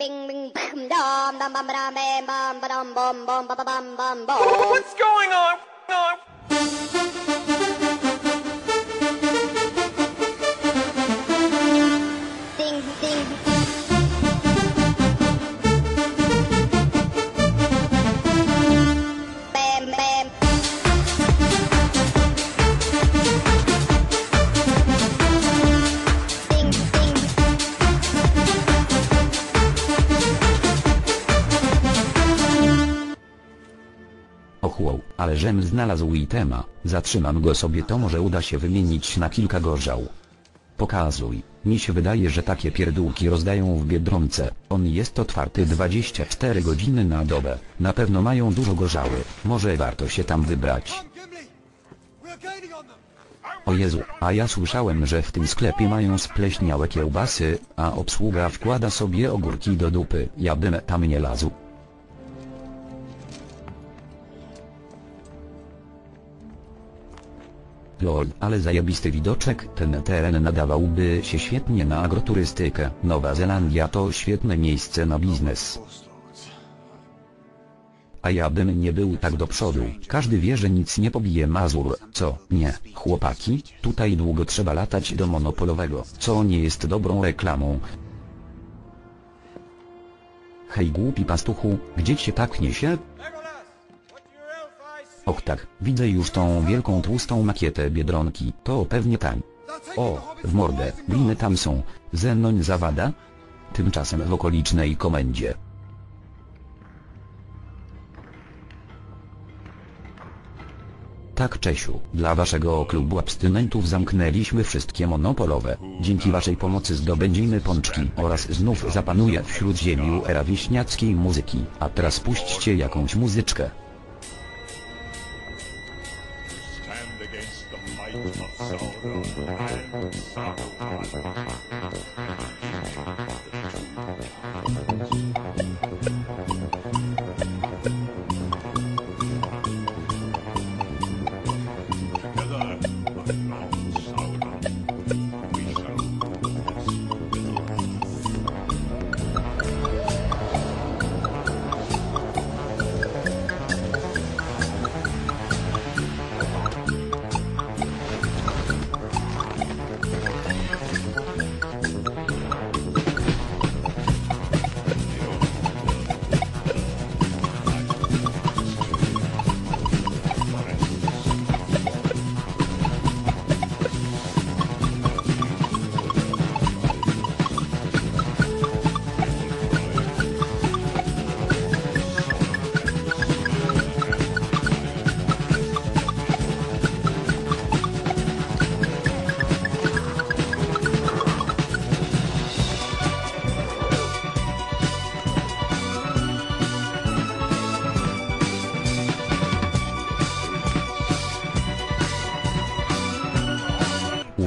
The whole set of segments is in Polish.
What's going on? on? Ale żem znalazł itema, zatrzymam go sobie to może uda się wymienić na kilka gorzał. Pokazuj, mi się wydaje, że takie pierdółki rozdają w Biedronce, on jest otwarty 24 godziny na dobę, na pewno mają dużo gorzały, może warto się tam wybrać. O Jezu, a ja słyszałem, że w tym sklepie mają spleśniałe kiełbasy, a obsługa wkłada sobie ogórki do dupy, ja bym tam nie lazł. Lol, ale zajebisty widoczek, ten teren nadawałby się świetnie na agroturystykę. Nowa Zelandia to świetne miejsce na biznes. A ja bym nie był tak do przodu, każdy wie, że nic nie pobije Mazur, co, nie, chłopaki, tutaj długo trzeba latać do monopolowego, co nie jest dobrą reklamą. Hej głupi pastuchu, gdzie cię tak niesie? Och tak, widzę już tą wielką tłustą makietę Biedronki, to pewnie tań. O, w mordę, gliny tam są, Zenoń zawada? Tymczasem w okolicznej komendzie. Tak Czesiu, dla waszego klubu abstynentów zamknęliśmy wszystkie monopolowe. Dzięki waszej pomocy zdobędziemy pączki oraz znów zapanuje w śródziemiu era wiśniackiej muzyki. A teraz puśćcie jakąś muzyczkę. Stand against the might of Sauron and Saruman.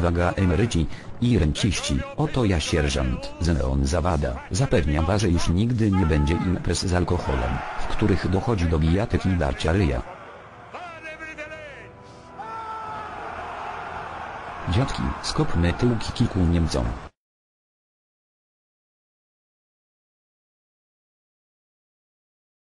Uwaga emeryci i renciści, oto ja sierżant Zeneon Zawada. Zapewniam was, że już nigdy nie będzie imprez z alkoholem, w których dochodzi do bijatyk i darcia ryja. Dziadki, skopmy tyłki kilku Niemcom.